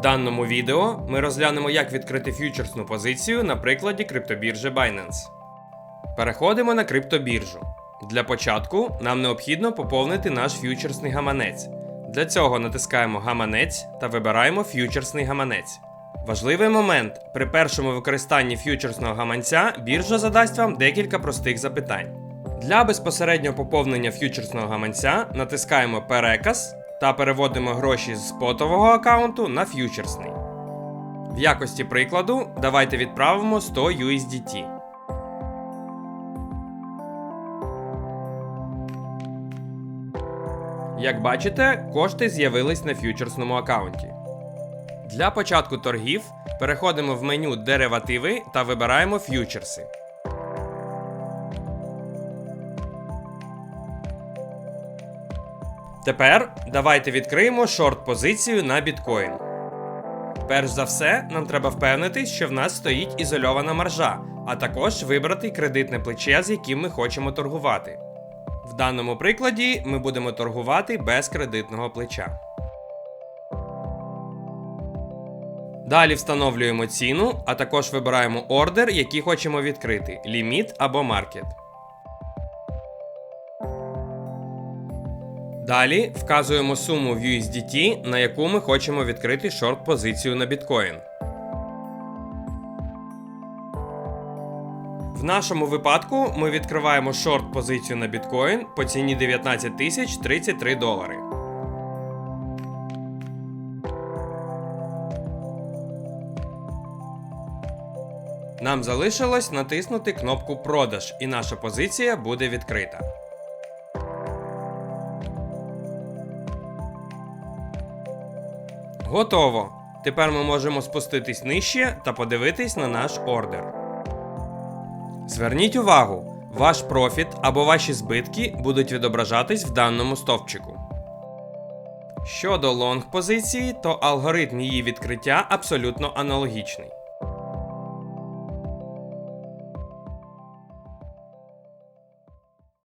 даному відео ми розглянемо, як відкрити ф'ючерсну позицію на прикладі криптобіржі Binance. Переходимо на криптобіржу. Для початку нам необхідно поповнити наш ф'ючерсний гаманець. Для цього натискаємо гаманець та вибираємо ф'ючерсний гаманець. Важливий момент: при першому використанні ф'ючерсного гаманця біржа задасть вам декілька простих запитань. Для безпосереднього поповнення ф'ючерсного гаманця натискаємо Переказ та переводимо гроші з спотового аккаунту на ф'ючерсний. В якості прикладу давайте відправимо 100 USDT. Як бачите, кошти з'явились на ф'ючерсному аккаунті. Для початку торгів переходимо в меню Деривативи та вибираємо ф'ючерси. Тепер давайте відкриємо шорт-позицію на біткоін. Перш за все, нам треба впевнитись, що в нас стоїть ізольована маржа, а також вибрати кредитне плече, з яким ми хочемо торгувати. В даному прикладі ми будемо торгувати без кредитного плеча. Далі встановлюємо ціну, а також вибираємо ордер, який хочемо відкрити ліміт або маркет. Далі вказуємо суму в USDT, на яку ми хочемо відкрити шорт позицію на біткоін. В нашому випадку ми відкриваємо шорт позицію на біткоін по ціні 19 тисяч 33 долари. Нам залишилось натиснути кнопку Продаж, і наша позиція буде відкрита. Готово. Тепер ми можемо спуститись нижче та подивитись на наш ордер. Зверніть увагу, ваш профіт або ваші збитки будуть відображатись в даному стовпчику. Щодо лонг позиції, то алгоритм її відкриття абсолютно аналогічний.